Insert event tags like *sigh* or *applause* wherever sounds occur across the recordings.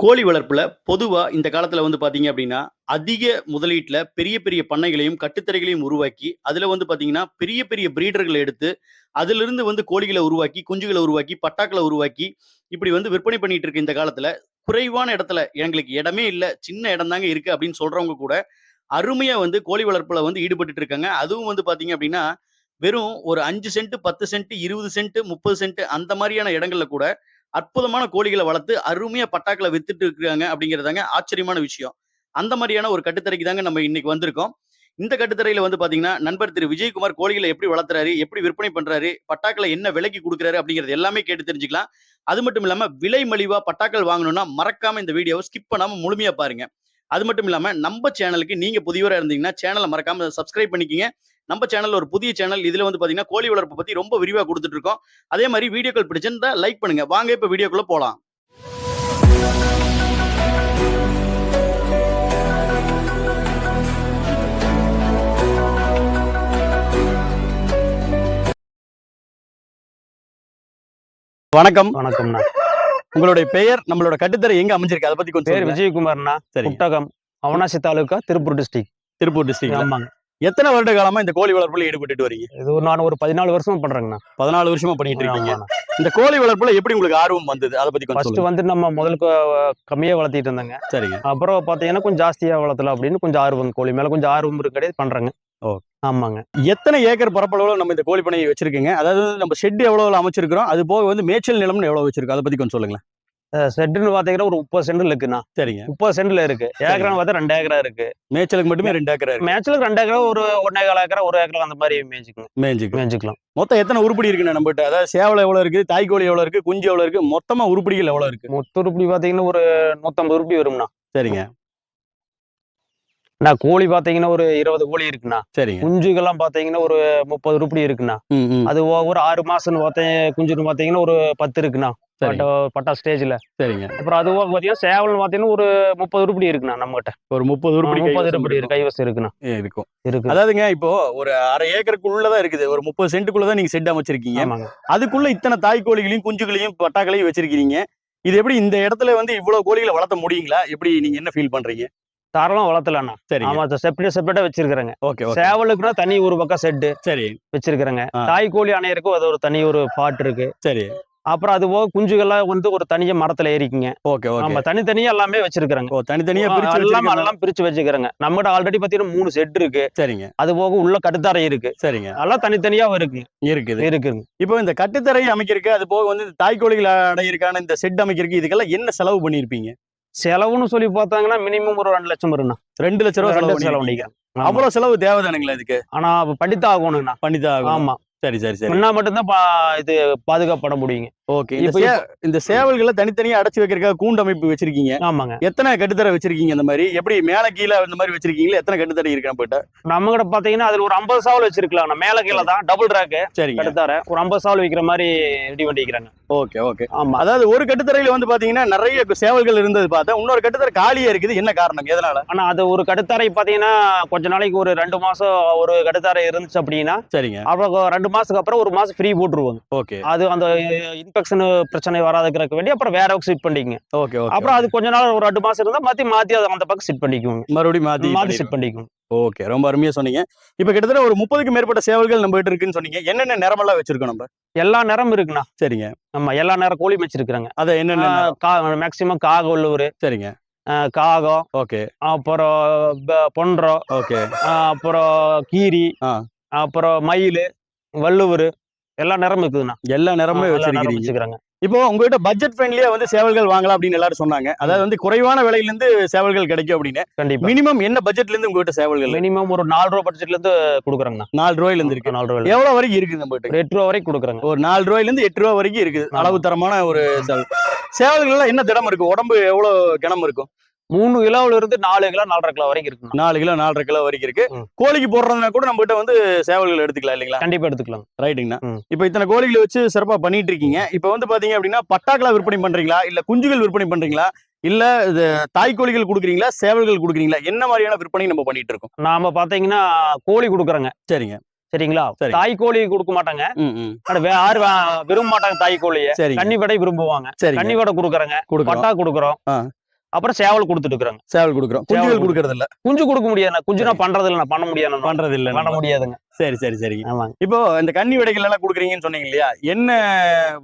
கோழி வளர்ப்புல பொதுவா இந்த காலத்துல வந்து பாத்தீங்க அப்படின்னா, அதிக முதலீட்டில் பெரிய பெரிய பண்ணைகளையும், கட்டுத்தரைகளையும் உருவாக்கி, அதுல வந்து பாத்தீங்கன்னா, பெரிய பெரிய பிரீடர்களை எடுத்து, அதிலிருந்து வந்து கோழிகளை உருவாக்கி, குஞ்சுகளை உருவாக்கி, பட்டாக்களை உருவாக்கி, இப்படி வந்து விற்பனை பண்ணிட்டு இருக்க இந்த காலத்துல, குறைவான இடத்துல எங்களுக்கு இடமே இல்லை சின்ன இடம் தாங்க இருக்கு அப்படின்னு சொல்றவங்க கூட, அருமையா வந்து கோழி வளர்ப்புல வந்து ஈடுபட்டு இருக்காங்க. அதுவும் வந்து பாத்தீங்க அப்படின்னா, வெறும் ஒரு அஞ்சு சென்ட், 10 சென்ட், 20 சென்ட், 30 சென்ட் அந்த மாதிரியான இடங்கள்ல கூட, அற்புதமான கோழிகளை வளர்த்து, அருமையா பட்டாக்களை வித்துட்டு இருக்காங்க அப்படிங்கிறதாங்க ஆச்சரியமான விஷயம். அந்த மாதிரியான ஒரு கட்டுத்தரைக்கு தாங்க நம்ம இன்னைக்கு வந்திருக்கோம். இந்த கட்டுத்தரையில வந்து பாத்தீங்கன்னா, நண்பர் திரு விஜயகுமார் கோழிகளை எப்படி வளர்த்துறாரு? எப்படி விற்பனை பண்றாரு? பட்டாக்களை என்ன விலைக்கு கொடுக்குறாரு அப்படிங்கிறது எல்லாமே கேட்டு தெரிஞ்சுக்கலாம். அது மட்டும் இல்லாம, விலை மலிவா பட்டாக்கள் வாங்கணும்னா, மறக்காம இந்த வீடியோவை ஸ்கிப் பண்ணாம முழுமையா பாருங்க. அது மட்டும் இல்லாம, நம்ம சேனலுக்கு நீங்க புதியவராக இருந்தீங்கன்னா, சேனலை மறக்காம சப்ஸ்கிரைப் பண்ணிக்கங்க. நம்ப சேனல் ஒரு புதிய சேனல். இதுல வந்து பாத்தீங்கன்னா, கோழி வளர்ப்பு பத்தி ரொம்ப விரிவா குடுத்துட்டு இருக்கோம். அதே மாரி வீடியோக்கள் பிடிச்சிருந்தா லைக் பண்ணுங்க. வாங்க இப்ப வீடியோக்குள்ள போலாம். வணக்கம். வணக்கம்ண்ணா உங்களுடைய பெயர், நம்மளோட கட்டுத்தரை எங்க அமைஞ்சிருக்கு? அத பத்தி கொஞ்சம் பேர். விஜயகுமார்ண்ணா சரிங்க. குட்டகம் அவனாசி தாலுகா திருப்பூர் டிஸ்ட்ரிக்ட் திருப்பூர் டிஸ்ட்ரிக்ட்ல. ஆமாங்க எத்தன வருட காலமா இந்த கோழி வளர்ப்புல ஈடுபட்டுட்டு வரீங்க? இது ஒரு நான் ஒரு பதினாலு வருஷமா பண்றேங்கண்ணா 14 வருஷமா பண்ணிட்டு இருக்கீங்க. இந்த கோழி வளர்ப்புல எப்படி உங்களுக்கு ஆர்வம் வந்தது? அத பத்தி ஃபர்ஸ்ட். வந்து நம்ம முதலுக்கு கம்மியா வளர்த்திட்டு இருந்தேங்க சரிங்க. அப்புறம் பாத்தீங்கன்னா கொஞ்சம் ஜாஸ்தியா வளர்த்தலாம் அப்படின்னு கொஞ்சம் ஆர்வம் கோழி மேல கொஞ்சம் ஆர்வம் இருக்கிறதே பண்றேங்க ஓ. ஆமாங்க எத்தனை ஏக்கர் பரப்பளவுல நம்ம இந்த கோழி பண்ணையை வச்சிருக்கீங்க? அதாவது நம்ம ஷெட் எவ்வளவுல அமைச்சிருக்கிறோம்? அது போக வந்து மேய்ச்சல் நிலம்னு எவ்வளவு வச்சிருக்கோம்? அத பத்தி கொஞ்சம் சொல்லுங்களேன். செட்டுன்னு பாத்தீங்கன்னா ஒரு முப்பது சென்ட்ல இருக்குண்ணா சரிங்க. முப்பது சென்ட்ல இருக்கு ஏக்கரான்னு பார்த்தா ரெண்டு ஏக்கரா இருக்கு மேய்ச்சலுக்கு மட்டுமே 2 ஏக்கரா இருக்கு. மேட்ச்ல ரெண்டு ஏக்கரா ஒரு ஒன்னே கால் ஏக்கரா ஒரு ஏக்கரா அந்த மாதிரி மேய்ச்சிக்கணும் மேய்ஞ்சுக்கு. மேய்ச்சிக்கலாம் மொத்தம் எத்தனை உருப்படி இருக்குண்ணே நம்மகிட்ட? அதாவது சேவல் எவ்வளவு இருக்கு? தாய் கோழி எவ்வளவு இருக்கு? குஞ்சு எவ்வளவு இருக்கு? மொத்தமா உருப்படிகள் எவ்வளவு இருக்கு? மொத்த உருப்படி பாத்தீங்கன்னா ஒரு நூத்தம்பது உருப்படி வரும்ண்ணா சரிங்க. நான் கோழி பாத்தீங்கன்னா ஒரு இருபது கோழி இருக்குண்ணா சரிங்க. குஞ்சுகள்லாம் பாத்தீங்கன்னா ஒரு முப்பது உருப்படி இருக்குண்ணா. அது ஒரு ஆறு மாசம்னு பார்த்தேன் குஞ்சுன்னு பாத்தீங்கன்னா ஒரு பத்து இருக்குண்ணா. பட்டா பட்டா ஸ்டேஜ்ல சரிங்க. அப்புறம் அது போக பாத்தீங்கன்னா சேவல்னு பாத்தீங்கன்னா ஒரு முப்பது உருப்படி இருக்குண்ணா நம்மகிட்ட ஒரு 30 உருப்படி முப்பது உருப்படி. கைவசம் இருக்குண்ணா இருக்கும். இருக்கு அதாவதுங்க இப்போ ஒரு அரை ஏக்கருக்குள்ளதான் இருக்குது. ஒரு 30 சென்ட்டுக்குள்ளதான் நீங்க ஷெட் அமைச்சிருக்கீங்க. அதுக்குள்ள இத்தனை தாய் கோழிகளையும், குஞ்சுகளையும், பட்டாக்களையும் வச்சிருக்கீங்க. இது எப்படி இந்த இடத்துல வந்து இவ்வளவு கோழிகளை வளர்த்த முடியுங்களா? எப்படி நீங்க என்ன ஃபீல் பண்றீங்க? தாராளம் வளர்த்தலாம்ண்ணா சரிங்க. ஆமா செப்பரேட் செப்பரேட்டா வச்சிருக்கிறேங்க ஓகே. சேவலுக்குன்னா தனி ஒரு பக்கம் செட்டு சரி, வச்சிருக்கிறேங்க. தாய் கோழி அணையருக்கு அது ஒரு தனி ஒரு பாட் இருக்கு சரி. அப்புறம் அது போக குஞ்சுகள்லாம் வந்து ஒரு தனியா மரத்துல ஏறிக்குங்க ஓகே. ஆமா தனித்தனியா எல்லாமே வச்சிருக்கிறேங்க ஓ, தனித்தனியா பிரிச்சு எல்லாம் வச்சிருக்கீங்க. எல்லாம் பிரிச்சு வச்சுக்கிறேங்க நம்மகிட்ட ஆல்ரெடி பாத்தீங்கன்னா மூணு செட் இருக்கு சரிங்க, அது போக உள்ள கட்டுத்தாரை இருக்கு சரிங்க. அதெல்லாம் தனித்தனியா இருக்கு இருக்குது. இருக்குங்க இப்போ இந்த கட்டுத்தரை அமைக்கிறதுக்கு, அது போக வந்து இந்த தாய் கோழிகள் அடையிறதுக்கான இந்த ஷெட் அமைக்கிறதுக்கு இதுக்கெல்லாம் என்ன செலவு பண்ணியிருப்பீங்க? செலவுன்னு சொல்லி பார்த்தாங்கன்னா மினிமம் ஒரு ரெண்டு லட்சம் வரும்ண்ணா 2 லட்சம் ரெண்டு செலவு செலவு. பண்ணிக்கிறேன். அவ்வளவு செலவு தேவைதானுங்களா இதுக்கு? ஆனா அப்ப படித்தான் ஆகணுங்கண்ணா பண்ணிதான் ஆகணும். ஆமா சரி, சரி, சரி. முன்னா மட்டும்தான் இது பாதுகாப்பட முடியுங்க ஓகே. இந்த இந்த சேவல்களை தனித்தனியா அடைச்சு வைக்கிறதுக்காக கூண்டு அமைப்பு வச்சிருக்கீங்க. ஆமாங்க எத்தனை கட்டுத்தரை வச்சிருக்கீங்க இந்த மாதிரி? எப்படி மேல கீழ இந்த மாதிரி வச்சிருக்கீங்களா? எத்தனை கட்டுத்தரை இருக்கு நம்மகிட்ட? நம்ம கிட்ட பாத்தீங்கன்னா அதுல ஒரு ஐம்பது சாவல் வச்சிருக்கலாம் மேல கீழே தான் டபுள் ரேக்கு சரிங்க. கட்டுத்தார ஒரு ஐம்பது சாவல் வைக்கிற மாதிரி ரெடி பண்ணிக்கிறாங்க ஓகே, ஓகே. ஆமா அதாவது ஒரு கட்டுத்தரையில வந்து பாத்தீங்கன்னா நிறைய சேவல்கள் இருந்தது பார்த்தா இன்னொரு கட்டுத்தரை காலியா இருக்குது என்ன காரணம் எதனால ஆனா அது ஒரு கட்டுத்தாரை பாத்தீங்கன்னா கொஞ்ச நாளைக்கு ஒரு ரெண்டு மாசம் ஒரு கட்டுத்தாரை இருந்துச்சு அப்படின்னா சரிங்க அப்புறம் ரெண்டு மாசத்துக்கு அப்புறம் ஒரு மாசம் ஃப்ரீ போட்டுருவாங்க ஓகே அது அந்த இன்ஃபெக்ஷன் பிரச்சனை வராதுக்கிறதுக்கு வேண்டி அப்புறம் வேற ஷிஃப்ட் பண்ணிக்கங்க. ஓகே ஓகே அப்புறம் அது கொஞ்ச நாள் ஒரு ரெண்டு மாசம் இருந்தா மாத்தி மாத்தி அதை அந்த பக்கம் செட் பண்ணிக்குவோங்க மறுபடியும் மாத்தி பண்ணிடுவோம். செட் பண்ணிக்குவோம் ஓகே ரொம்ப அருமையா சொன்னீங்க. இப்ப கிட்டத்தட்ட ஒரு முப்பதுக்கு மேற்பட்ட சேவல்கள் நம்ம கிட்ட இருக்குன்னு சொன்னீங்க. என்னென்ன நிறமெல்லாம் வச்சிருக்கோம் நம்ம? எல்லா நேரம் இருக்குண்ணா. சரிங்க. ஆமா எல்லா நேரம் கோழி வச்சிருக்கிறாங்க அத என்னென்ன நிறம்? மேக்சிமம் காக உள்ளூர் சரிங்க. காகம் ஓகே அப்புறம் ப- பொன்றம் ஓகே அப்புறம் கீரி. அப்புறம் மயில் வள்ளுவர் எல்லா நேரமும் இருக்குதுண்ணா. எல்லா நேரமும் வச்சிருக்கீங்க வச்சுக்கிறாங்க இப்போ உங்ககிட்ட பட்ஜெட் ஃப்ரெண்ட்லியா வந்து சேவல்கள் வாங்கலாம் அப்படின்னு எல்லாரும் சொன்னாங்க. அதாவது வந்து குறைவான விலையில இருந்து சேவல்கள் கிடைக்கும் அப்படின்னு. கண்டிப்பா. மினிமம் என்ன பட்ஜெட்ல இருந்து உங்ககிட்ட சேவல்கள்? மினிமம் ஒரு நாலு ரூபா பட்ஜெட்ல இருந்து கொடுக்குறாங்கண்ணா. நாலு ரூபாயில இருந்து இருக்கு. நாலு ரூபாய் எவ்வளவு வரைக்கும் இருக்குது நம்ம கிட்ட? எட்டு ரூபா வரைக்கும் கொடுக்குறாங்க. ஒரு நாலு ரூபாயில இருந்து எட்டு ரூபா வரைக்கும் இருக்குது. அளவு தரமான ஒரு சேவல். சேவல்கள் எல்லாம் என்ன திடம் இருக்கும் உடம்பு எவ்வளவு கனம் இருக்கும்? மூணு கிலோவுல இருந்து நாலு கிலோ நாலரை கிலோ வரைக்கும் இருக்குண்ணா. நாலு கிலோ நாலரை கிலோ வரைக்கும் இருக்கு. கோழிக்கு போடுறதுனா கூட நம்ம கிட்ட வந்து சேவல்கள் எடுத்துக்கலாம் இல்லைங்களா? கண்டிப்பா எடுத்துக்கலாம். ரைட்டுங்கண்ணா. இப்போ இத்தனை கோழிகளை வச்சு சிறப்பா பண்ணிட்டு இருக்கீங்க. இப்போ வந்து பாத்தீங்க அப்படின்னா பட்டாக்களா விற்பனை பண்றீங்களா? இல்ல குஞ்சுகள் விற்பனை பண்றீங்களா? இல்ல இது தாய் கோழிகள் கொடுக்குறீங்களா? சேவல்கள் கொடுக்குறீங்களா? என்ன மாதிரியான விற்பனை நம்ம பண்ணிட்டு இருக்கோம்? நாம பாத்தீங்கன்னா கோழி கொடுக்குறோங்க. சரிங்க. சரிங்களா? சரி. தாய் கோழி கொடுக்க மாட்டாங்க. வே- விரும்ப மாட்டாங்க தாய் கோழிய. சரிங்க. கன்னி வடை விரும்புவாங்க. சரிங்க. கன்னி வடை கொடுக்குறோங்க பட்டா கொடுக்குறோம். அப்புறம் சேவல் கொடுத்துட்டு இருக்கிறாங்க சேவல் கொடுக்குறோம். குஞ்சுகள் சேவல் கொடுக்கறது இல்ல குஞ்சு கொடுக்க முடியாது குஞ்சு நான் பண்றது இல்ல பண்ண முடியாது பண்றது இல்ல பண்ண முடியாதுங்க. சரி சரி ஆமாங்க. இப்போ இந்த கன்னி விடைகள் எல்லாம் கொடுக்குறீங்கன்னு சொன்னீங்க இல்லையா? என்ன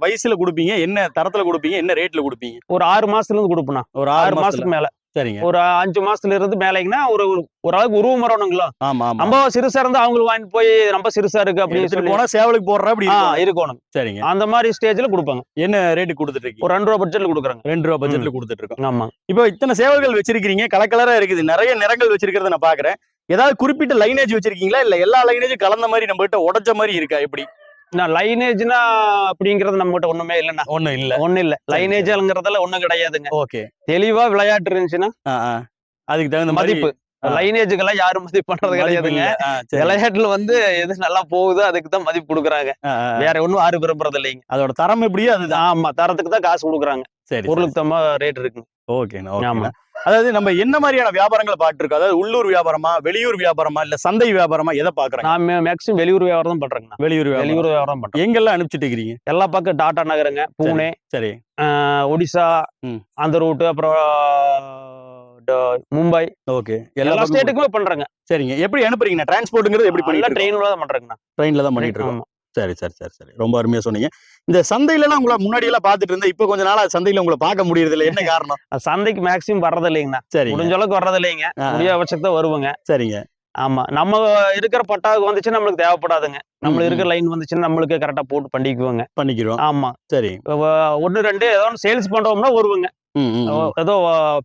வயசுல கொடுப்பீங்க? என்ன தரத்துல கொடுப்பீங்க? என்ன ரேட்ல கொடுப்பீங்க? ஒரு ஆறு மாசத்துல இருந்து கொடுப்பேன் ஒரு ஆறு மாசத்துக்கு மேல. சரிங்க. ஒரு அஞ்சு மாசத்துல இருந்து மேலைங்கன்னா ஒரு ஒரு- ஓரளவுக்கு உருவம் வரணுங்களா? ஆமா நம்ம சிறுசா இருந்தா அவங்களுக்கு வாங்கிட்டு போய் ரொம்ப சிறுசா இருக்கு அப்படின்னு சொல்லி. போனா சேவலுக்கு போடுற அப்படி. இருக்கணும். சரிங்க. அந்த மாதிரி ஸ்டேஜ்ல கொடுப்பாங்க. என்ன ரேட்டு கொடுத்துட்டு இருக்கீங்க? ஒரு ரெண்டு ரூபா பட்ஜெட்ல கொடுக்குறாங்க. ரெண்டு ரூபா பட்ஜெட்ல கொடுத்துட்டு இருக்கோம். ஆமா. இப்போ இத்தனை சேவல்கள் வச்சிருக்கீங்க கலர் கலரா இருக்குது. நிறைய நிறங்கள் வச்சிருக்கிறத நான் பாக்குறேன். ஏதாவது குறிப்பிட்ட லைனேஜ் வச்சிருக்கீங்களா? இல்ல எல்லா லைனேஜும் கலந்த மாதிரி நம்ம கிட்ட உடைச்ச மாதிரி இருக்கா? எப்படி? லைனேஜ்னா அப்படிங்கறது நம்ம கிட்ட ஒண்ணுமே இல்லைண்ணா. ஒண்ணும் இல்ல. ஒண்ணும் இல்ல. லைனேஜ்ங்கிறதுல ஒண்ணும் கிடையாதுங்க. ஓகே. தெளிவா விளையாட்டு இருந்துச்சுன்னா அதுக்கு தகுந்த மதிப்பு. லைனேஜுக்கெல்லாம் யாரும் மதிப்பு பண்றது கிடையாதுங்க. விளையாட்டுல வந்து எது நல்லா போகுதோ அதுக்கு தான் மதிப்பு கொடுக்குறாங்க. வேற ஒண்ணும் யாரும் விரும்புறது இல்லைங்க. அதோட தரம் எப்படியோ அதுதான். ஆமா தரத்துக்கு தான் காசு கொடுக்குறாங்க. சரி பொருளுக்கு தம்ம ரேட் இருக்குங்க. ஓகேண்ணா ஆமா. அதாவது நம்ம என்ன மாதிரியான வியாபாரங்களை பாத்துருக்கோம் அதாவது உள்ளூர் வியாபாரமா வெளியூர் வியாபாரமா இல்ல சந்தை வியாபாரமா எதை பாக்குறாங்க நான் மேக்ஸிமம் வெளியூர் வியாபாரம் தான் பண்றேங்கண்ணா வெளியூர் வெளியூர் வியாபாரம் பண்றேன். எங்கெல்லாம் அனுப்பிச்சிட்டு இருக்கிறீங்க எல்லா பக்கம் டாடா நகருங்க பூனே சரி. ஒடிசா. அந்த ரூட்டு அப்புறம் மும்பை. ஓகே. எல்லா ஸ்டேட்டுக்கும் பண்றேங்க. சரிங்க. எப்படி அனுப்புறீங்க? டிரான்ஸ்போர்ட்ங்கிறது எப்படி பண்ணிட்டு ட்ரெயின்ல தான் பண்றேங்கண்ணா ட்ரெயின்ல தான் பண்ணிட்டு இருக்கோம். சரி சரி சரி சரி. ரொம்ப அருமையா சொன்னீங்க. இந்த சந்தையில எல்லாம் உங்களை முன்னாடி எல்லாம் பாத்துட்டு இருந்தேன் இப்போ கொஞ்ச நாளா சந்தையில உங்களை பார்க்க முடியறது இல்ல என்ன *laughs* காரணம்? சந்தைக்கு மேக்ஸிமம் வர்றது இல்லைங்கண்ணா சரிங்க. முடிஞ்ச அளவுக்கு வர்றது இல்லைங்க முடிய பட்சத்துக்கு தான் வருவாங்க. சரிங்க. ஆமா. நம்ம இருக்கிற பட்டாவுக்கு வந்துச்சுன்னா நம்மளுக்கு தேவைப்படாதுங்க. நம்மளுக்கு. இருக்கிற லைன் வந்துச்சுன்னா நம்மளுக்கு கரெக்டா போட்டு பண்ணிக்குவோங்க. பண்ணிக்கிறோம் ஆமா. சரி. ஒண்ணு ரெண்டு ஏதோ சேல்ஸ் பண்றோம்னா வருவாங்க. ஏதோ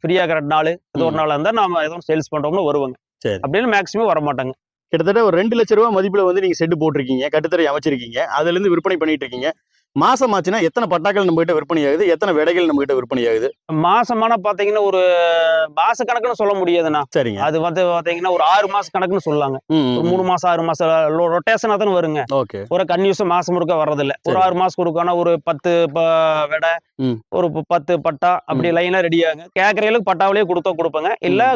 ஃப்ரீயா கரெக்ட் நாள் ஏதோ ஒரு. நாள் இருந்தா நாம ஏதோ சேல்ஸ் பண்றோம்னா வருவாங்க. சரி. அப்படின்னு மேக்ஸிமம் வர மாட்டாங்க கிட்டத்தட்ட ஒரு ரெண்டு லட்ச ரூபா மதிப்பில் வந்து நீங்க செட்டு போட்டிருக்கீங்க கட்டுத்தரை அமைச்சிருக்கீங்க அதுல இருந்து விற்பனை பண்ணிட்டு இருக்கீங்க. மாசம் ஆச்சுன்னா எத்தனை பட்டாக்கள் நம்ம கிட்ட விற்பனை ஆகுது எத்தனை விடைகள் நம்ம கிட்ட விற்பனை ஆகுது மாசமான பாத்தீங்கன்னா ஒரு மாச கணக்குன்னு சொல்ல முடியாதுண்ணா. சரிங்க. அது வந்து பாத்தீங்கன்னா ஒரு ஆறு மாச கணக்குன்னு சொல்லலாங்க ஒரு மூணு மாசம் ஆறு மாசம் ரொட்டேஷனா தானே வருங்க. ஓகே. ஒரு கன்யூஸும் மாசம் முழுக்க வர்றதில்ல. ஒரு. ஆறு மாசம் கொடுக்கான ஒரு பத்து விடை. ஒரு பத்து பட்டா அப்படி லைனா ரெடி ஆகுங்க. கேக்குறவங்களுக்கு பட்டாவிலேயே கொடுத்தா கொடுப்பேங்க. இல்ல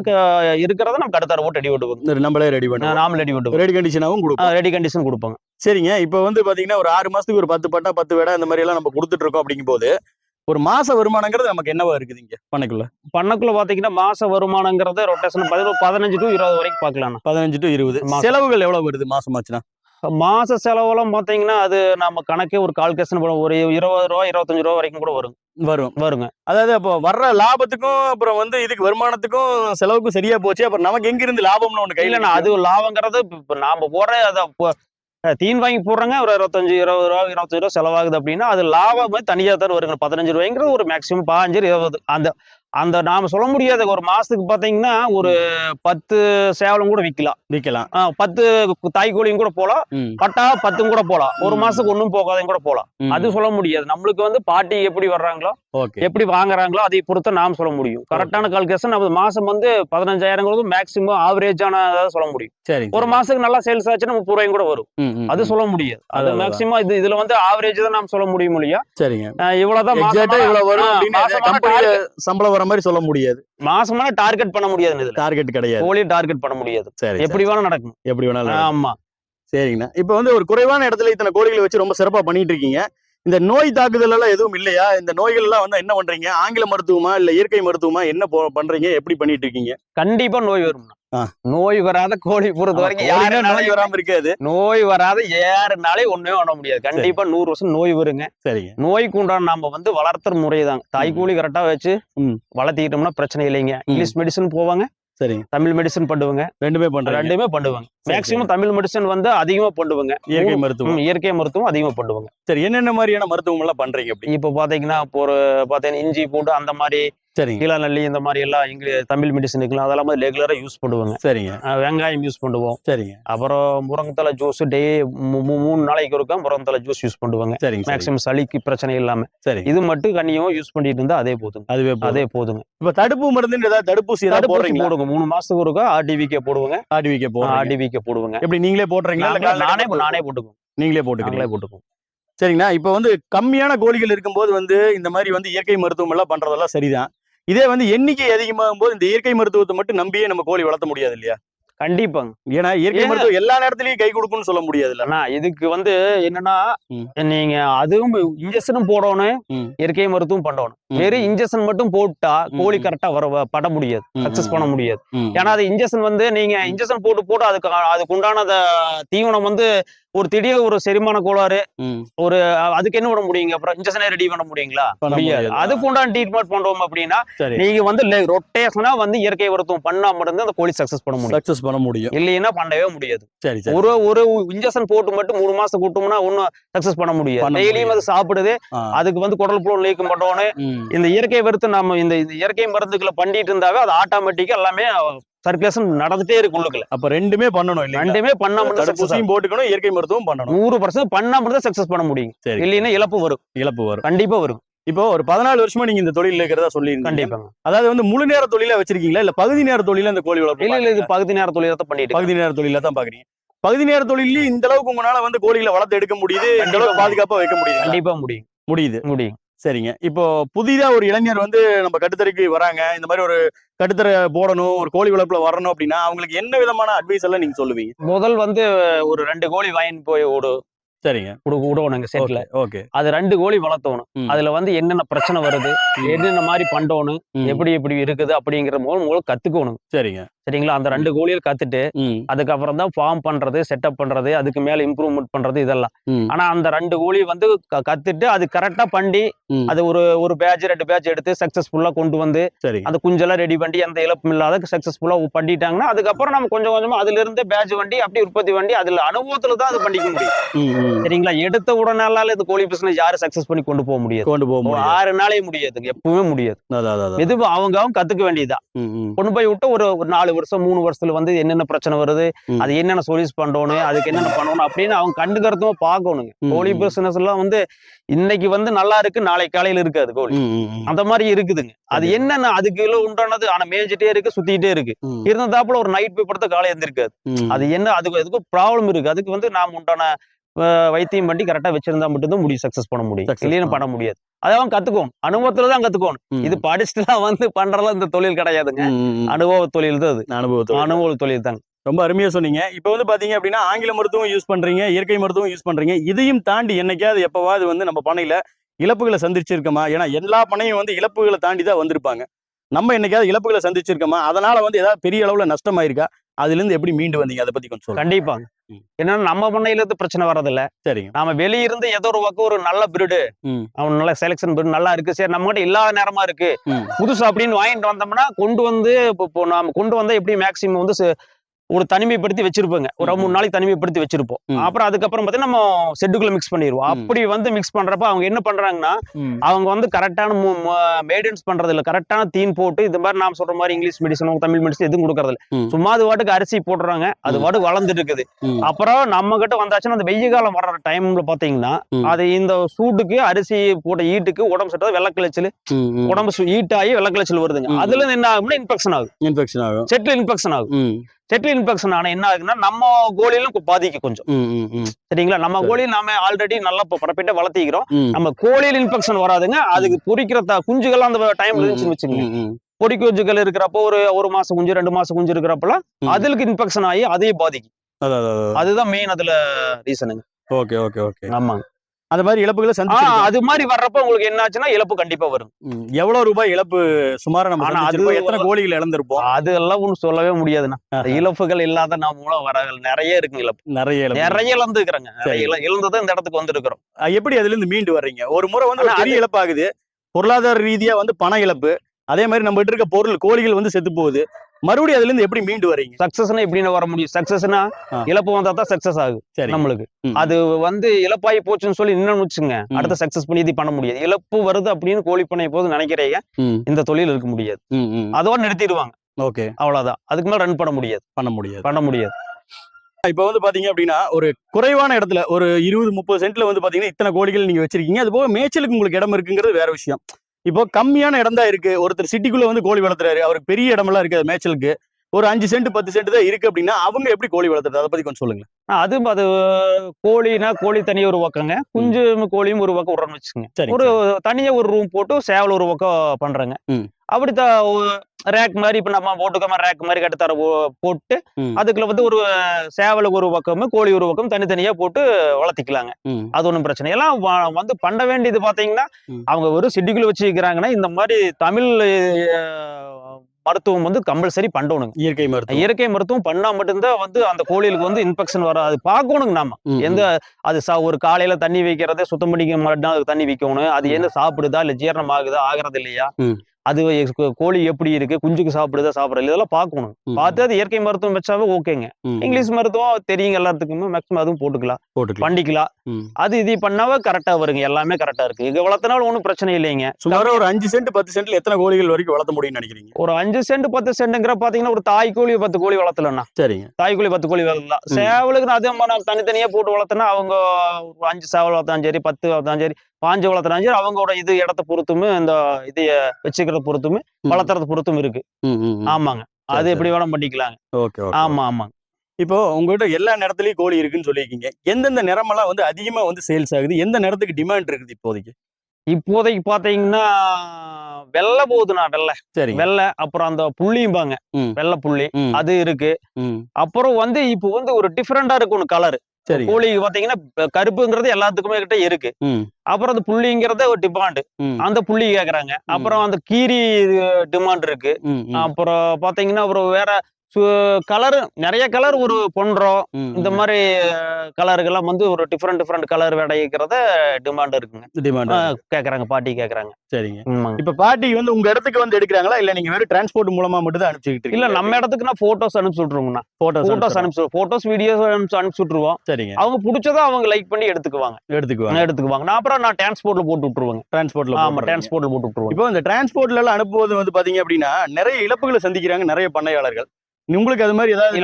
இருக்கிறத நம்ம கடுத்தார போட்டு ரெடி விடுவோங்க நம்மளே ரெடி பண்ணுவோம் நாம ரெடி விடுவோம் ரெடி கண்டிஷனாவும் கொடுப்போம். ரெடி கண்டிஷன் கொடுப்பாங்க. சரிங்க. இப்போ வந்து பாத்தீங்கன்னா ஒரு ஆறு மாசத்துக்கு ஒரு பத்து பட்டா பத்து விடை அந்த மாதிரி எல்லாம் நம்ம கொடுத்துட்டு இருக்கோம் அப்படிங்கும்போது ஒரு மாச வருமானங்கிறது நமக்கு என்னவா இருக்குது இங்க பண்ணக்குள்ள. பண்ணக்குள்ள பாத்தீங்கன்னா மாச வருமானங்கிறது ரொட்டேஷன் பதினஞ்சு டு இருபது வரைக்கும் பார்க்கலாம் பதினஞ்சு டு இருபது. செலவுகள் எவ்வளவு வருது மாசம் ஆச்சுன்னா மாச செலவெல்லாம் பாத்தீங்கன்னா அது நம்ம கணக்கே ஒரு கால்குலேஷன் போடும் ஒரு இருபது ரூபா இருபத்தஞ்சு ரூபா வரைக்கும் கூட வரும். வரும். வருங்க. அதாவது அப்போ வர்ற லாபத்துக்கும் அப்புறம் வந்து இதுக்கு வருமானத்துக்கும் செலவுக்கும் சரியா போச்சு. அப்புறம் நமக்கு எங்க இருந்து லாபம்னு ஒண்ணு கையில அது லாபங்கிறது இப்ப- நாம போடுற அதை தீன் வாங்கி போடுறாங்க. ஒரு இருபத்தஞ்சு இருபது ரூபா இருபத்தஞ்சு ரூபா செலவாகுது அப்படின்னா அது லாபம் தனியாக தான் வருங்க. பதினஞ்சு ரூபாய்ங்கிறது ஒரு மேக்ஸிமம் பாஞ்சு இருபது அந்த அந்த நாம சொல்ல முடியாத ஒரு மாசத்துக்கு பாத்தீங்கன்னா ஒரு பத்து சேவலும் கூட விற்கலாம் ஆஹ் பத்து தாய் கோழியும் கூட போலாம். பட்டா பத்தும் கூட போலாம். ஒரு. மாசத்துக்கு ஒண்ணும் போகாதையும் கூட போலாம். அது சொல்ல முடியாது. நம்மளுக்கு வந்து பாட்டி எப்படி வர்றாங்களோ எப்படி வாங்குறாங்களோ அதை பொறுத்து நாம் சொல்ல முடியும். கரெக்டான கால்குலேஷன் நம்ம மாசம் வந்து பதினஞ்சாயிரங்கிறது மேக்ஸிமம் ஆவரேஜான சொல்ல முடியும். சரி ஒரு மாசத்துக்கு நல்லா சேல்ஸ் ஆச்சுன்னா முப்பது ரூபாயும் கூட வரும். அது. சொல்ல முடியாது. அது. மேக்ஸிமம் இது இதுல வந்து ஆவரேஜ் தான் நாம் சொல்ல முடியும் இல்லையா? சரிங்க. இவ்வளவுதான் இவ்வளவு வரும் ஆ, அப்படின்னு வர மாதிரி சொல்ல முடியாது. மாசமான டார்கெட் பண்ண முடியாது டார்கெட் கிடையாது. கோழி டார்கெட் பண்ண முடியாது. சரி எப்படி வேணா நடக்கும். எப்படி வேணாலும். ஆமா. சரிங்கண்ணா. இப்போ வந்து ஒரு குறைவான இடத்துல இத்தனை கோழிகளை வச்சு ரொம்ப சிறப்பா பண்ணிட்டு இருக்கீங்க. இந்த நோய் தாக்குதல் எல்லாம் எதுவும் இல்லையா? இந்த நோய்கள் எல்லாம் வந்து என்ன பண்றீங்க? ஆங்கில மருத்துவமா இல்ல இயற்கை மருத்துவமா என்ன பண்றீங்க? எப்படி பண்ணிட்டு இருக்கீங்க? கண்டிப்பா நோய் வரும். நோய் வராத கோழி பொறுத்த வரைக்கும் கோழினா நோய் வராம இருக்காது. நோய் வராத யாருனாலே ஒண்ணுமே பண்ண முடியாது. கண்டிப்பா நூறு வருஷம் நோய் வருங்க. சரிங்க. நோய்க்கு உண்டான நாம வந்து வளர்த்துற முறைதாங்க தாய் கோழி கரெக்டா வச்சு. வளர்த்திக்கிட்டோம்னா பிரச்சனை இல்லைங்க. இங்கிலீஷ் மெடிசன் போவாங்க. சரிங்க தமிழ் மெடிசன் பண்ணுவாங்க. ரெண்டுமே பண்றீங்க ரெண்டுமே பண்ணுவாங்க. சரி, மேக்சிமம் தமிழ் மெடிசன் வந்து அதிகமா பண்ணுவாங்க. இயற்கை மருத்துவம். இயற்கை மருத்துவம் அதிகமா பண்ணுவாங்க. சரி என்னென்ன மாதிரியான மருத்துவம் எல்லாம் பண்றீங்க அப்படி? இப்போ பாத்தீங்கன்னா இப்போ ஒரு பாத்தீங்கன்னா இஞ்சி பூண்டு அந்த மாதிரி சரிங்க. கீழா நல்லி இந்த மாதிரி எல்லாம் இங்கிலீ தமிழ் மெடிசன் இருக்கலாம் அதெல்லாம் வந்து ரெகுலரா யூஸ் பண்ணுவாங்க. சரிங்க. வெங்காயம் யூஸ் பண்ணுவோம். சரிங்க. அப்புறம் முருங்கத்தலை ஜூஸ் டே மூணு நாளைக்கு ஒருக்கா முருங்கத்தலை ஜூஸ் யூஸ் பண்ணுவாங்க. சரிங்க. மேக்சிமம் சளிக்கு பிரச்சனை இல்லாம. சரி இது மட்டும் கண்ணியமா யூஸ் பண்ணிட்டு இருந்தா அதே போதுங்க. அதுவே போதும். அதே போதுங்க. இப்ப தடுப்பு மருந்து ஏதாவது தடுப்பூசி ஏதாவது போடுறீங்களா? போடுங்க. மூணு மாசத்துக்கு ஒருக்கா ஆர்டிவிக்கே போடுவாங்க. ஆர்டிவிக்கு போடுறீங்க. ஆர்டிவிக்கே போடுவாங்க. எப்படி நீங்களே போடுறீங்களா நானே நானே போட்டுக்குவோம். நீங்களே போட்டுக்கிறீங்க நாங்களே போட்டுக்குவோம். சரிங்கண்ணா இப்போ வந்து கம்மியான கோழிகள் இருக்கும்போது வந்து இந்த மாதிரி வந்து இயற்கை மருத்துவம் எல்லாம் பண்றதெல்லாம் சரிதான். இதே வந்து எண்ணிக்கை அதிகமாகும் போது இந்த இயற்கை மருத்துவத்தை மட்டும் நம்பியே நம்ம கோழி வளர்த்த முடியாது இல்லையா கண்டிப்பாங்க ஏன்னா இயற்கை? மருத்துவம் எல்லா நேரத்திலயும் கை கொடுக்கும்னு சொல்ல முடியாதுல்ல ஆனா இதுக்கு வந்து என்னன்னா. நீங்க அதுவும் இன்ஜெக்ஷனும் போடணும். இயற்கை மருத்துவம் பண்ணணும். வெறும் இன்ஜெக்ஷன் மட்டும் போட்டா கோழி. கரெக்டா வர பட முடியாது சக்சஸ் பண்ண முடியாது. ஏன்னா அது இன்ஜெக்ஷன் வந்து நீங்க இன்ஜெக்ஷன் போட்டு போட்டு அதுக்கு அதுக்கு உண்டான அந்த தீவனம் வந்து ஒரு திடீர் ஒரு செரிமான கோளாறு. ஒரு அதுக்கு என்ன பண்ண முடியுங்க? அப்புறம் இன்ஜெக்ஷனே ரெடி பண்ண முடியுங்களா? முடியாது. அதுக்கு உண்டான ட்ரீட்மெண்ட் பண்றோம் அப்படின்னா நீங்க வந்து ரொட்டேஷனா வந்து இயற்கை மருத்துவம் பண்ணா மட்டும்தான் அந்த கோழி சக்சஸ் பண்ண முடியும். சக்சஸ் பண்ண முடியும். இல்லைன்னா பண்ணவே முடியாது. சரி ஒரு ஒரு இன்ஜெக்ஷன் போட்டு மட்டும் மூணு மாசம் கூட்டோம்னா ஒன்னும் சக்சஸ் பண்ண முடியாது. டெய்லியும் அது சாப்பிடுது. அதுக்கு வந்து குடல் புழு நீக்கம் ம். இந்த இயற்கை மருத்து நம்ம இந்த இந்த இயற்கை மருந்துகளை பண்ணிட்டு இருந்தாவே அது ஆட்டோமேட்டிக்கா எல்லாமே சர்க்குலேஷன் நடந்துட்டே இருக்கு உள்ளுக்குள்ள. அப்ப ரெண்டுமே பண்ணணும் இல்லையா ரெண்டுமே பண்ணா மட்டும். தடுப்பூசியும் போட்டுக்கணும் இயற்கை மருத்துவம் பண்ணணும். நூறு பர்சன்ட் பண்ணா மட்டும் தான் சக்சஸ் பண்ண முடியும். சரி. இல்லைன்னா இழப்பு வரும். இழப்பு வரும். கண்டிப்பா வரும். இப்போ ஒரு பதினாலு வருஷமா நீங்க இந்த தொழில் இருக்கிறதா சொல்லி கண்டிப்பாங்க. அதாவது வந்து முழு நேர தொழிலா வச்சிருக்கீங்களா? இல்ல பகுதி நேர தொழில இந்த கோழி வளர்ப்பு இல்ல இல்ல இது பகுதி நேர தொழிலத்தை பண்ணிட்டு இருக்கேன். பகுதி நேர தொழில தான் பாக்குறீங்க. பகுதி நேர தொழிலையும் இந்த அளவுக்கு உங்களால வந்து கோழிகளை வளர்த்து எடுக்க முடியுது இந்த அளவுக்கு பாதுகாப்பா வைக்க முடியுது. கண்டிப்பா முடியும். முடியுது. முடியும். சரிங்க. இப்போ புதிதா ஒரு இளைஞர் வந்து நம்ம கட்டுத்தரைக்கு வராங்க. இந்த மாதிரி ஒரு கட்டுத்தரை போடணும் ஒரு கோழி வளர்ப்புல வரணும் அப்படின்னா அவங்களுக்கு என்ன விதமான அட்வைஸ் எல்லாம் நீங்க சொல்லுவீங்க? முதல் வந்து ஒரு ரெண்டு கோழி வாங்கிட்டு போய் விடு சரிங்க. விடு விடணுங்க செட்ல ஓகே அது ரெண்டு கோழி வளர்த்தணும். அதுல வந்து என்னென்ன பிரச்சனை வருது. என்னென்ன மாதிரி பண்ணணும். எப்படி எப்படி இருக்குது அப்படிங்கிற மூலம் மூலம் கத்துக்கணும். சரிங்க. சரிங்களா? அந்த ரெண்டு கோழியில் கத்துட்டு அதுக்கப்புறம் தான் ஃபார்ம் பண்றது செட்டப் பண்றது அதுக்கு மேல இம்ப்ரூவ்மெண்ட் பண்றது இதெல்லாம். ஆனா அந்த ரெண்டு கோழி வந்து கத்துட்டு அது கரெக்டா பண்ணி. அது ஒரு ஒரு பேட்ச் ரெண்டு பேட்ச் எடுத்து சக்சஸ்ஃபுல்லா கொண்டு வந்து அந்த குஞ்செல்லாம் ரெடி பண்ணி அந்த இழப்பும் இல்லாத சக்சஸ்ஃபுல்லா பண்ணிட்டாங்கன்னா அதுக்கப்புறம் நம்ம கொஞ்சம் கொஞ்சமா அதுல இருந்து பேட்ச் வண்டி அப்படி உற்பத்தி வண்டி அதுல அனுபவத்துல தான் அது பண்ணிக்க முடியும். சரிங்களா? எடுத்த உடனேலால இந்த கோழி பிசினஸ் யாரும் சக்சஸ் பண்ணி கொண்டு போக முடியாது. கொண்டு போக ஆறு நாளே முடியாது எப்பவுமே முடியாது. அதான், அதான், அதான். எது அவங்க அவங்க கத்துக்க வேண்டியதுதான். ம். கொண்டு போய் விட்டு ஒரு நாலு வருஷம் மூணு வருஷத்துல வந்து என்னென்ன பிரச்சனை வருது. அது என்னென்ன சொல்யூஸ் பண்ணணும் அதுக்கு என்னென்ன பண்ணணும் அப்படின்னு அவங்க கண்டுக்கிறதும் பார்க்கணுங்க கோழி. பிசினஸ் எல்லாம் வந்து இன்னைக்கு வந்து நல்லா இருக்கு நாளை காலையில இருக்காது கோழி. அந்த மாதிரி இருக்குதுங்க அது. என்னென்ன அதுக்கு உண்டானது ஆனா மேய்ஞ்சிட்டே இருக்கு சுத்திட்டே இருக்கு இருந்ததாப்புல ஒரு நைட் போய் படுத்த காலை எந்திருக்காது ம். அது என்ன அதுக்கு அதுக்கு ப்ராப்ளம் இருக்கு அதுக்கு வந்து நாம் உண்டான வைத்தியம் பண்ணி கரெக்டா வச்சிருந்தா மட்டும்தான் முடியும் சக்சஸ் பண்ண முடியும். இல்லைன்னு பண்ண முடியாது. அதான் கத்துக்கணும். அனுபவத்துல தான் கத்துக்கணும். இது படிச்சுட்டுலாம் வந்து பண்றதுலாம் இந்த தொழில் கிடையாதுங்க. அனுபவ தொழில் தான் அது. அனுபவத்தோட அனுபவ தொழில் தாங்க. ரொம்ப அருமையா சொன்னீங்க. இப்போ வந்து பாத்தீங்க அப்படின்னா ஆங்கில மருத்துவம் யூஸ் பண்றீங்க இயற்கை மருத்துவம் யூஸ் பண்றீங்க. இதையும் தாண்டி என்னைக்காவது எப்பவாவது வந்து நம்ம பண்ணையில இழப்புகளை சந்திச்சிருக்கோமா? ஏன்னா எல்லா பண்ணையும் வந்து இழப்புகளை தாண்டி தான் வந்திருப்பாங்க. நம்ம என்னைக்காவது இழப்புகளை சந்திச்சிருக்கோமா? அதனால வந்து ஏதாவது பெரிய அளவுல நஷ்டமாயிருக்கா? அதுல இருந்து எப்படி மீண்டு வந்தீங்க? அதை பத்தி கொஞ்சம் கண்டிப்பாங்க. ஏன்னா நம்ம பண்ணையில இருந்து பிரச்சனை வர்றதில்ல சரிங்க நாம வெளியிருந்து ஏதோ ஒரு பக்கம் ஒரு நல்ல பிரீடு. அவன் நல்ல செலெக்ஷன் பிரீடு நல்லா இருக்கு சரி நம்ம கிட்ட இல்லாத நேரமா இருக்கு. புதுசு அப்படின்னு வாங்கிட்டு வந்தோம்னா கொண்டு வந்து இப்போ நாம கொண்டு வந்தா எப்படி மேக்சிமம் வந்து ஒரு தனிமைப்படுத்தி வச்சிருப்போங்க ஒரு மூணு. நாளைக்கு தனிமைப்படுத்தி வச்சிருப்போம். அப்புறம் அதுக்கப்புறம் பார்த்தீங்கன்னா நம்ம செட்டுக்குள்ள மிக்ஸ் பண்ணிடுவோம். அப்படி வந்து மிக்ஸ் பண்றப்ப அவங்க என்ன பண்றாங்கன்னா. அவங்க வந்து கரெக்டான மெயின்டெனன்ஸ் பண்றது இல்ல கரெக்டான தீன் போட்டு இந்த மாதிரி நாம் சொல்ற மாதிரி இங்கிலீஷ் மெடிசனோ தமிழ் மெடிசன் எதுவும் கொடுக்கறது இல்ல. சும்மா அது வாட்டுக்கு அரிசி போடுறாங்க அது. வாட்டுக்கு வளர்ந்துட்டு இருக்குது. அப்புறம் நம்ம கிட்ட வந்தாச்சுன்னா அந்த வெய்ய காலம் வர்ற டைம்ல பாத்தீங்கன்னா. அது இந்த சூட்டுக்கு அரிசி போட்ட ஈட்டுக்கு உடம்பு சட்டது வெள்ளக்கிளைச்சல். உடம்பு ஹீட் ஆகி வெள்ளக்கிளைச்சல் வருதுங்க. அதுல இருந்து என்ன ஆகும்னா இன்ஃபெக்ஷன் ஆகும் இன்ஃபெக்ஷன் ஆகும் செட்டில் இன்ஃபெக்ஷன் ஆகும் செட்டில் இன்ஃபெக்ஷன் ஆனா என்ன ஆகுதுன்னா நம்ம கோழியிலும் பாதிக்கும் கொஞ்சம். சரிங்களா? நம்ம. கோழி நாம ஆல்ரெடி நல்லா பரப்பிட்ட வளர்த்திக்கிறோம். நம்ம கோழியில் இன்ஃபெக்ஷன் வராதுங்க. அதுக்கு பொறிக்கிற த- குஞ்சுகள் அந்த டைம் இருந்துச்சுன்னு வச்சுக்கோங்க. பொடி குஞ்சுகள் இருக்கிறப்போ ஒரு ஒரு மாசம் குஞ்சு ரெண்டு மாசம் குஞ்சு இருக்கிறப்பலாம் ம். அதுக்கு இன்ஃபெக்ஷன் ஆகி அதையும் பாதிக்கும். அதுதான் மெயின் அதுல ரீசனுங்க ஓகே ஓகே ஓகே. ஆமாங்க. அந்த மாதிரி இழப்புகளை ஆ சந்திச்சிருக்கோம். அது மாதிரி வர்றப்ப உங்களுக்கு என்ன ஆச்சுன்னா இழப்பு கண்டிப்பா வரும். எவ்வளவு ரூபாய் இழப்பு சுமாரா நம்ம அது எத்தனை கோழிகள் இழந்திருப்போம்? அதெல்லாம் ஒன்றும் சொல்லவே முடியாதுண்ணா. இழப்புகள் இல்லாத நம்ம மூலம் வர நிறைய இருக்குங்க இழப்பு. நிறைய நிறைய இழந்துக்கிறோங்க சரி. நிறைய இழ- இழந்துதான் இந்த இடத்துக்கு வந்திருக்கிறோம். எப்படி அதுல இருந்து மீண்டு வர்றீங்க? ஒரு முறை வந்து பெரிய இழப்பாகுது. பொருளாதார ரீதியா வந்து பண இழப்பு. அதே மாதிரி நம்ம இருக்க பொருள் கோழிகள் வந்து செத்து போகுது. மறுபடியும் அதுல இருந்து எப்படி மீண்டு வர்றீங்க சக்சஸ்னா எப்படின்னு வர முடியும்? சக்சஸ்னா. இழப்பு வந்தா தான் சக்சஸ் ஆகும் சரி. நம்மளுக்கு. அது வந்து இழப்பாகி போச்சுன்னு சொல்லி இன்னும் வச்சுங்க. அடுத்த சக்சஸ் பண்ணி இது பண்ண முடியாது. இழப்பு வருது அப்படின்னு கோழி பண்ணை போது நினைக்கிறீங்க. இந்த தொழில் இருக்க முடியாது. அதோட நிறுத்திடுவாங்க. ஓகே. அவ்வளவுதான். அதுக்கு மேல ரன் பண்ண முடியாது. பண்ண முடியாது. பண்ண முடியாது. இப்ப வந்து பாத்தீங்க அப்படின்னா ஒரு குறைவான இடத்துல ஒரு இருபது முப்பது சென்ட்ல வந்து பாத்தீங்கன்னா இத்தனை கோழிகள் நீங்க வச்சிருக்கீங்க. அது போக மேய்ச்சலுக்கு உங்களுக்கு இடம் இருக்குங்கிறது வேற விஷயம். இப்போ கம்மியான இடம் தான் இருக்கு. ஒருத்தர் சிட்டிக்குள்ள வந்து கோழி வளர்த்துறாரு. அவருக்கு பெரிய இடமெல்லாம் இருக்கு. அது மேய்ச்சலுக்கு. ஒரு அஞ்சு சென்ட் பத்து சென்ட் தான் இருக்கு அப்படின்னா அவங்க எப்படி கோழி வளர்த்துறது அதை பத்தி கொஞ்சம் சொல்லுங்க அது அது கோழினா கோழி தனியா ஒரு பக்கங்க குஞ்சு கோழியும் ஒரு பக்கம் விடுறோம்னு வச்சுக்கோங்க ஒரு தனியா ஒரு ரூம் போட்டு சேவல் ஒரு பக்கம் பண்றேங்க ம். அப்படித்தான் ரேக் மாதிரி இப்ப நம்ம போட்டுக்காம ரேக் மாதிரி கட்டுத்தர போட்டு. அதுக்குள்ள வந்து ஒரு சேவலுக்கு ஒரு பக்கம் கோழி ஒரு பக்கம் தனித்தனியா போட்டு வளர்த்திக்கலாங்க. அது ஒன்றும் பிரச்சனை இல்லை. எல்லாம் வந்து பண்ண வேண்டியது பாத்தீங்கன்னா. அவங்க வெறும் சிட்டிக்குள்ள வச்சுக்கிறாங்கன்னா இந்த மாதிரி தமிழ் மருத்துவம் வந்து கம்பல்சரி பண்ணணுங்க. இயற்கை மருத்துவம். இயற்கை மருத்துவம் பண்ணா மட்டும்தான் வந்து அந்த கோழிகளுக்கு வந்து இன்ஃபெக்ஷன் வராது. பார்க்கணுங்க நாம. எந்த அது சா ஒரு காலையில தண்ணி வைக்கிறதே சுத்தம் பண்ணிக்க மாட்டோம் அதுக்கு தண்ணி வைக்கணும். அது. என்ன சாப்பிடுதா இல்ல ஜீரணம் ஆகுதா ஆகிறது இல்லையா. அது கோழி எப்படி இருக்கு குஞ்சுக்கு சாப்பிடுதா சாப்பிடல இதெல்லாம் பார்க்கணும். பார்த்து அது இயற்கை மருத்துவம் வச்சாவே ஓகேங்க. இங்கிலீஷ் மருத்துவம் தெரியுங்க எல்லாத்துக்குமே மேக்ஸிமம் அதுவும் போட்டுக்கலாம். போட்டுக்கலாம். பண்ணிக்கலாம். அது இது பண்ணாவே கரெக்டா வருங்க எல்லாமே கரெக்டா இருக்கு. இங்க வளர்த்தனாலும் ஒன்றும் பிரச்சனை இல்லைங்க. சுமாரா ஒரு அஞ்சு சென்ட் பத்து சென்ட்ல எத்தனை கோழிகள் வரைக்கும் வளர்த்த முடியும்னு நினைக்கிறீங்க? ஒரு அஞ்சு சென்ட் பத்து சென்ட்டுங்கிற பாத்தீங்கன்னா ஒரு தாய் கோழி பத்து கோழி வளர்த்தலண்ணா. சரிங்க. தாய் கோழி பத்து கோழி வளர்த்தலாம். சேவலுக்கு அதே மாதிரி தனித்தனியா போட்டு வளர்த்தனா அவங்க ஒரு அஞ்சு சேவல் வளர்த்தாலும் சரி பத்து வளர்த்தாலும் சரி பாஞ்சு வளர்த்தாலும் சரி அவங்களோட இது இடத்த பொறுத்துமே இந்த இது வச்சுக்கிறத பொறுத்துமே. வளர்த்துறது பொறுத்தும் இருக்கு. ஆமாங்க. சரி, அது சரி. எப்படி வேணா பண்ணிக்கலாங்க. ஓகே ஆமா ஆமாங்க. இப்போ உங்ககிட்ட எல்லா நேரத்துலயும் கோழி இருக்குன்னு சொல்லியிருக்கீங்க. எந்தெந்த நிறமெல்லாம் வந்து அதிகமா வந்து சேல்ஸ் ஆகுது? எந்த நேரத்துக்கு டிமாண்ட் இருக்குது இப்போதைக்கு? இப்போதைக்கு பாத்தீங்கன்னா வெள்ளை போகுதுண்ணா வெள்ளை. சரிங்க. வெள்ளை அப்புறம் அந்த புள்ளியும்பாங்க. வெள்ளை புள்ளி. அது இருக்கு. அப்புறம் வந்து இப்போ வந்து ஒரு டிஃப்ரெண்டா இருக்கு ஒன்று கலர் சரிங்க. கோழி பாத்தீங்கன்னா கருப்புங்கிறது எல்லாத்துக்குமே கிட்ட இருக்கு. அப்புறம் அந்த புள்ளிங்கிறத ஒரு டிமாண்ட் அந்த புள்ளி கேக்குறாங்க. அப்புறம் அந்த கீரி டிமாண்ட் இருக்கு. அப்புறம் பாத்தீங்கன்னா அப்புறம் வேற கலர் நிறைய கலர் ஒரு பொன்றோம் ம், இந்த. மாதிரி கலருக்கெல்லாம் வந்து ஒரு டிஃப்ரெண்ட் டிஃப்ரெண்ட் கலர் விடைக்கிறத டிமாண்ட் இருக்குங்க. டிமாண்ட். கேக்குறாங்க பாட்டி கேக்குறாங்க. சரிங்க. இப்ப பாட்டி வந்து உங்க இடத்துக்கு வந்து எடுக்கிறாங்களா? இல்ல நீங்க வெறும் டிரான்ஸ்போர்ட் மூலமா மட்டும் தான் அனுப்பிச்சுக்கிட்டு இல்ல நம்ம இடத்துக்கு நான் போட்டோஸ் அனுப்பிச்சு விட்டுருவோங்கண்ணா போட்டோஸ் போட்டோஸ் அனுப்பிச்சு போட்டோஸ் வீடியோஸ் அனுப்பிச்சு அனுப்பிச்சு விட்டுருவோம். சரிங்க. அவங்க பிடிச்சதை அவங்க லைக் பண்ணி எடுத்துக்குவாங்க. எடுத்துக்குவாங்க. எடுத்துக்குவாங்க. நான் அப்புறம் நான் டிரான்ஸ்போர்ட்ல போட்டு விட்டுருவாங்க. டிரான்ஸ்போர்ட்ல ஆமா டிரான்ஸ்போர்ட்ல போட்டு விட்டுருவாங்க. இப்போ இந்த டிரான்ஸ்போர்ட்ல எல்லாம் அனுப்புவது வந்து பாத்தீங்க அப்படின்னா நிறைய இழப்புகளை சந்திக்கிறாங்க நிறைய பண்ணையாளர்கள். உங்களுக்கு அது மாதிரி ஏதாவது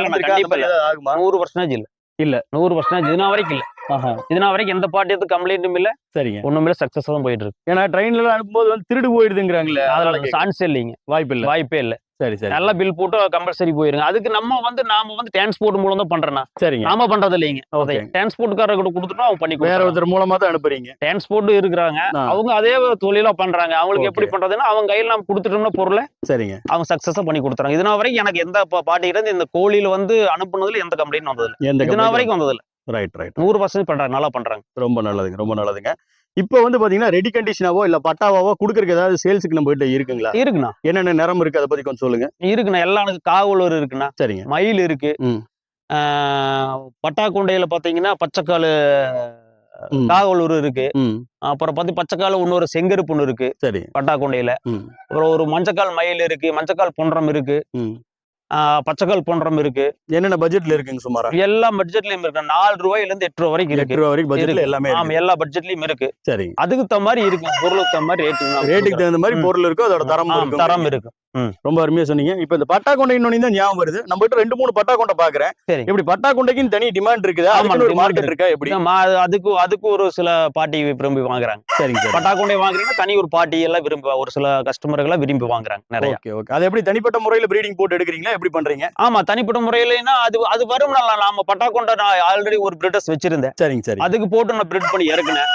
ஆகுமா? நூறு பர்சன்டேஜ் இல்ல. இல்ல. நூறு பர்சன்டேஜ் இதுனா வரைக்கும் இல்ல. ஆஹா, இதுனா வரைக்கும் எந்த பார்ட்டியத்துக்கு கம்ப்ளைண்ட்டும் இல்ல. சரிங்க. ஒண்ணும் இல்ல சக்சஸ் தான் போயிட்டு இருக்கு. ஏன்னா ட்ரெயின்ல அனுப்பும்போது வந்து திருடு போயிடுதுங்கிறாங்களே அதனால சான்ஸ் இல்லைங்க. வாய்ப்பு இல்ல. வாய்ப்பே இல்ல. சரி சரி. நல்ல பில் போட்டு கம்பல்சரி போயிருங்க. அதுக்கு நம்ம வந்து நாம வந்து டிரான்ஸ்போர்ட் மூலம் தான் பண்றேன்னா சரிங்க. நாம பண்றது இல்லைங்க ஓகே டிரான்ஸ்போர்ட்காரர் கூட கொடுத்துட்டோம் அவங்க பண்ணி வேற ஒருத்தர் மூலமா தான் அனுப்புறீங்க. டிரான்ஸ்போர்ட் இருக்கிறாங்க. அவங்க அதே தொழிலா பண்றாங்க. அவங்களுக்கு எப்படி. பண்றதுன்னா அவங்க கையில நம்ம கொடுத்துட்டோம்னா பொருளை சரிங்க. அவங்க சக்சஸா பண்ணி கொடுத்துறாங்க. இதுனா வரைக்கும் எனக்கு எந்த பாட்டில இருந்து இந்த கோழியில வந்து அனுப்புனதுல எந்த கம்ப்ளைண்ட் வந்தது இல்ல எந்த இதுனா வரைக்கும் வந்தது இல்ல ரைட் ரைட் நூறு பர்சன்ட் பண்றாங்க. நல்லா பண்றாங்க. ரொம்ப நல்லதுங்க ரொம்ப நல்லதுங்க. இப்போ வந்து பாத்தீங்கன்னா ரெடி கண்டிஷனாவோ இல்ல பட்டாவாவோ கொடுக்கறதுக்கு ஏதாவது சேல்ஸுக்கு நம்ம கிட்ட இருக்குங்களா? இருக்குண்ணா. என்னென்ன நிறம் இருக்கு அதை பத்தி கொஞ்சம் சொல்லுங்க. இருக்குண்ணா. எல்லாம் காவலூர் இருக்குண்ணா. சரிங்க. மயில் இருக்கு. ம். ஆஹ் பட்டாக்குண்டையில பாத்தீங்கன்னா பச்சைக்காலு. காவலூர் இருக்கு. அப்புறம் பார்த்து பச்சைக்கால் இன்னொரு செங்கருப்பு ஒன்று இருக்கு. சரி. பட்டாக்குண்டையில ம். அப்புறம் ஒரு மஞ்சக்கால் மயில் இருக்கு. மஞ்சக்கால் பொன்றம் இருக்கு. பச்சைக்கால் பொன்றம் இருக்கு. என்னென்ன பட்ஜெட்ல இருக்குங்க சுமாரா? எல்லா பட்ஜெட்லயும் இருக்கு. நாலு ரூபாயில இருந்து எட்டு ரூபா வரைக்கும் எட்டு ரூபா வரைக்கும் பட்ஜெட்ல. எல்லாமே ஆமா எல்லா பட்ஜெட்லயும் இருக்கு. சரிங்க அதுக்கு தகுந்த மாதிரி இருக்கு. பொருளுக்கு தகுந்த மாதிரி ரேட்டு ரேட்டுக்கு தகுந்த மாதிரி. பொருள் இருக்கோ அதோட தரம் இருக்கும். தரம் இருக்கு. ரொம்ப அருமையா சொன்னீங்க. இப்போ இந்த பட்டா கொண்டை இன்னொன்னு தான் ஞாபகம் வருது. நம்ம கிட்ட ரெண்டு மூணு பட்டா கொண்டை பாக்குறேன். சரி. இப்படி பட்டா கொண்டைக்குன்னு தனி டிமாண்ட் இருக்குதா? ஒரு மார்க்கெட் இருக்கா. எப்படி? அதுக்கு அதுக்கு ஒரு சில பாட்டி விரும்பி வாங்குறாங்க. சரிங்க சரி. பட்டாக்குண்டை வாங்குறீங்கன்னா தனி ஒரு பாட்டி எல்லாம் விரும்பி ஒரு சில கஸ்டமர்கள் விரும்பி வாங்குறாங்க நிறைய. Okay okay. அது எப்படி தனிப்பட்ட முறையில ப்ரீடிங் போட்டு எடுக்கிறீங்களா? எப்படி பண்றீங்க? ஆமா தனிப்பட்ட முறையிலனா அது அது வரும் நாம பட்டாக்கொண்டை நான் ஆல்ரெடி ஒரு பிரிட்டஸ் வச்சிருந்தேன். சரிங்க சரி அதுக்கு போட்டு நான் பிரிட் பண்ணி இறக்குனேன்.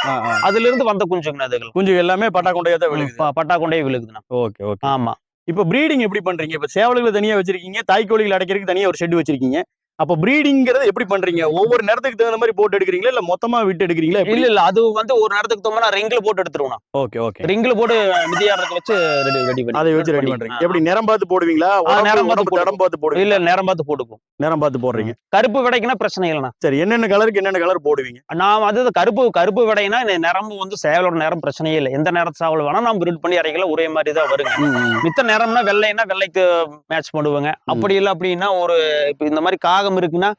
அதுல இருந்து வந்த குஞ்சுங்க அதுகள். குஞ்சு எல்லாமே பட்டா கொண்டையா தான் விழுகுது. பட்டாக்கொண்டையே விழுகுதுண்ணா. Okay okay. ஆமா. இப்போ ப்ரீடிங் எப்படி பண்றீங்க? இப்போ சேவல்களை தனியா வச்சிருக்கீங்க தாய் கோழிகள் அடைக்கிறதுக்கு தனியா ஒரு ஷெட் வச்சிருக்கீங்க. அப்போ ப்ரீடிங்கிறத எப்படி பண்றீங்க? ஒவ்வொரு நேரத்துக்கு தகுந்த மாதிரி போட்டு எடுக்கிறீங்களா? இல்ல மொத்தமா விட்டு எடுக்கிறீங்களா? இல்ல இல்ல அது வந்து ஒரு நேரத்துக்கு தோமா ரிங்ல போட்டு எடுத்துருவோம் ஓகே ஓகே. ரிங்ல போட்டு மிதியாடுறதுக்கு வச்சு ரெடி ரெடி பண்ணி அதை வச்சு ரெடி. பண்றீங்க. எப்படி நேரம் பார்த்து போடுவீங்களா? நேரம் பார்த்து தடம் பார்த்து போடுவீங்க இல்ல நேரம் பார்த்து போட்டுக்கும் நேரம் பார்த்து போடுறீங்க. கருப்பு விடைக்குன்னா பிரச்சனை இல்லைண்ணா. சரி என்னென்ன கலருக்கு என்னென்ன கலர் போடுவீங்க? நான் அது கருப்பு கருப்பு விடைனா நிறம்பு வந்து சேவலோட நேரம் பிரச்சனையே இல்லை. எந்த நேரத்து சேவல் வேணா நம்ம பிரிட் பண்ணி இறைக்கலாம் ஒரே மாதிரி தான் வருங்க. மித்த நேரம்னா வெள்ளைன்னா வெள்ளைக்கு மேட்ச் பண்ணுவாங்க. அப்படி இல்லை அப்படின்னா ஒரு இப்போ இந்த மாதிரி காகம் இருக்குன்னா.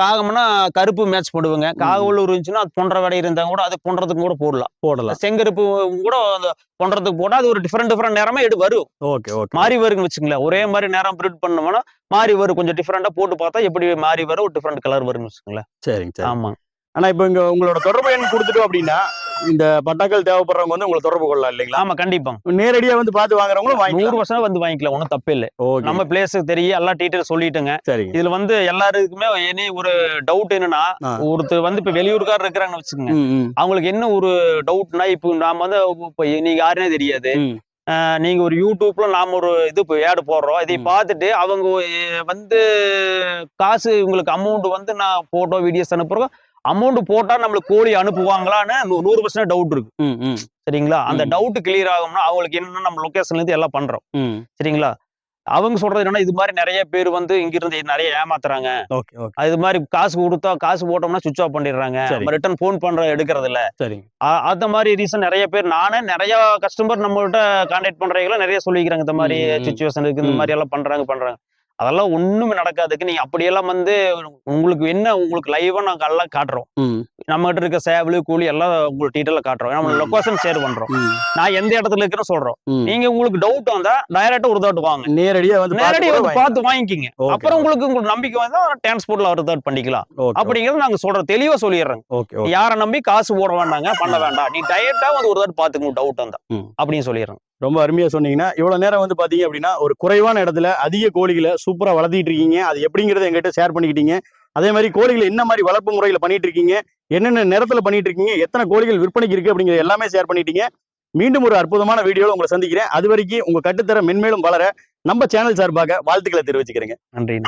காகம்னா கருப்பு மேட்ச் பண்ணுவாங்க காகவல் இருந்துச்சுன்னா அது பொன்ற விடை இருந்தா கூட அது பொன்றதுக்கு கூட போடலாம். போடலாம். செங்கருப்பு கூட அந்த பொன்றதுக்கு போட்டா அது ஒரு டிஃப்ரெண்ட் டிஃப்ரெண்ட் நேரமா எடு வரும். Okay okay. மாறி வருங்க வச்சுங்களேன் ஒரே மாதிரி நேரம் பிரிட் பண்ணோம்னா மாறி வரும். கொஞ்சம் டிஃப்ரெண்டா போட்டு பார்த்தா எப்படி மாறி வரும் ஒரு டிஃப்ரெண்ட் கலர் வரும்னு வச்சுங்களேன் சரிங்க சரி ஆமா ஆனா இப்போ இங்க உங்களோட தொடர்பு எண் கொடுத்துட்டோம் அப்படின்னா இந்த பட்டாக்கள் தேவைப்படுறவங்க வந்து உங்களை தொடர்பு கொள்ளலாம் இல்லைங்களா? ஆமா கண்டிப்பா. நேரடியா வந்து பார்த்து வாங்குறவங்களும் நூறு வாங்கிக்கலாம் வருஷம் வந்து வாங்கிக்கலாம் ஒன்றும் தப்பு இல்லை. நம்ம பிளேஸுக்கு தெரியும் எல்லா டீட்டெயில் சொல்லிட்டுங்க. சரிங்க. இதுல வந்து எல்லாருக்குமே எனி ஒரு டவுட் என்னன்னா. ஒருத்தர் வந்து இப்ப வெளியூர்காரர் இருக்கிறாங்கன்னு வச்சுக்கோங்க. அவங்களுக்கு என்ன ஒரு டவுட்னா இப்போ நாம வந்து இப்போ நீங்க யாருன்னே தெரியாது. நீங்க ஒரு யூடியூப்ல நாம ஒரு இது ஏடு போடுறோம். இதை. பார்த்துட்டு அவங்க வந்து காசு உங்களுக்கு அமௌண்ட் வந்து நான் போட்டோ வீடியோஸ் அனுப்புறோம். அமௌண்ட் போட்டா நம்மளுக்கு கோழி அனுப்புவாங்களான்னு நூறு பர்சன்ட் டவுட் இருக்கு. சரிங்களா? அந்த. டவுட் கிளியர் ஆகும்னா அவங்களுக்கு என்னன்னா நம்ம லொகேஷன்ல இருந்து எல்லாம் பண்றோம். சரிங்களா? அவங்க சொல்றது என்னன்னா இது மாதிரி நிறைய பேர் வந்து இங்க இருந்து நிறைய ஏமாத்துறாங்க. அது மாதிரி காசு கொடுத்தா காசு போட்டோம்னா சுவிச் ஆஃப் பண்ணிடுறாங்க. ரிட்டர்ன் ஃபோன் பண்ற எடுக்கிறது இல்ல அந்த மாதிரி ரீசன் நிறைய பேர் நானே நிறைய கஸ்டமர் நம்மள்ட்ட கான்டாக்ட் பண்றவங்களும் நிறைய சொல்லிக்கிறாங்க. இந்த மாதிரி. சுச்சுவேஷன் இருக்கு இந்த. மாதிரி எல்லாம் பண்றாங்க பண்றாங்க. அதெல்லாம் ஒண்ணுமே நடக்காதுக்கு. நீங்க அப்படியெல்லாம் வந்து உங்களுக்கு என்ன உங்களுக்கு லைவா நாங்க எல்லாம் காட்டுறோம். நம்ம கிட்ட இருக்க சேவலு கூலி எல்லாம் உங்களுக்கு டீட்டெயில காட்டுறோம். நம்ம ம். லொகேஷன் ஷேர் பண்றோம். நான் எந்த இடத்துல இருக்கிறேன்னு சொல்றோம். நீங்க உங்களுக்கு டவுட் வந்தா டைரக்டா ஒரு தாட் வாங்க. நேரடியா வந்து கூட வந்து பார்த்து வாங்கிக்கிங்க. அப்புறம் உங்களுக்கு உங்களுக்கு நம்பிக்கை வந்தா டிரான்ஸ்போர்ட்ல ஒரு தாட் பண்ணிக்கலாம். அப்படிங்கறது நாங்க சொல்றோம். தெளிவா சொல்லிடுறோம் ஓகே யாரை நம்பி காசு போட வேண்டாங்க பண்ண வேண்டாம். நீ டைரக்டா வந்து ஒரு தாட் பாத்துக்கணும் டவுட் வந்தா. அப்படின்னு சொல்லிடுறேன் ரொம்ப அருமையா சொன்னீங்கன்னா இவ்வளவு நேரம் வந்து பாத்தீங்க அப்படின்னா ஒரு குறைவான இடத்துல அதிக கோழிகளை சூப்பரா வளர்த்திட்டு இருக்கீங்க. அது எப்படிங்கிறத எங்கிட்ட ஷேர் பண்ணிக்கிட்டீங்க. அதே மாதிரி கோழிகள் என்ன மாதிரி வளர்ப்பு முறையில் பண்ணிட்டு இருக்கீங்க? என்னென்ன நேரத்தில் பண்ணிட்டு இருக்கீங்க? எத்தனை கோழிகள் விற்பனைக்கு இருக்கு அப்படிங்கறது எல்லாமே ஷேர் பண்ணிட்டீங்க. மீண்டும் ஒரு அற்புதமான வீடியோவில் உங்களை சந்திக்கிறேன். அது வரைக்கும் உங்க கட்டுத்தர மென்மேலும் வளர நம்ம சேனல் சார்பாக வாழ்த்துக்களை தெரிவிச்சுக்கிறேங்க. நன்றி